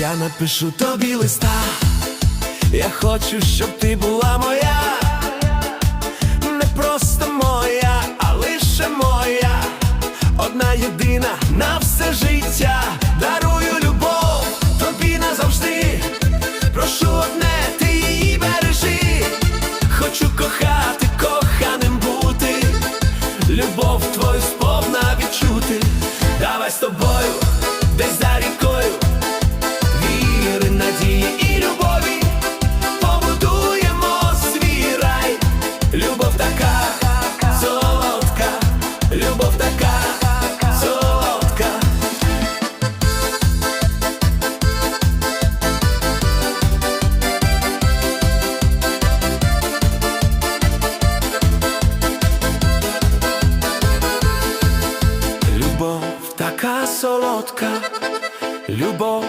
Я напишу тобі листа, я хочу, щоб ти була моя, не просто моя, а лише моя, одна єдина на все життя. Дарую любов, тобі назавжди. Прошу одне, ти її бережи. Хочу кохати, коханим бути, любов твою сповна відчути. Давай з тобою. така солодка любов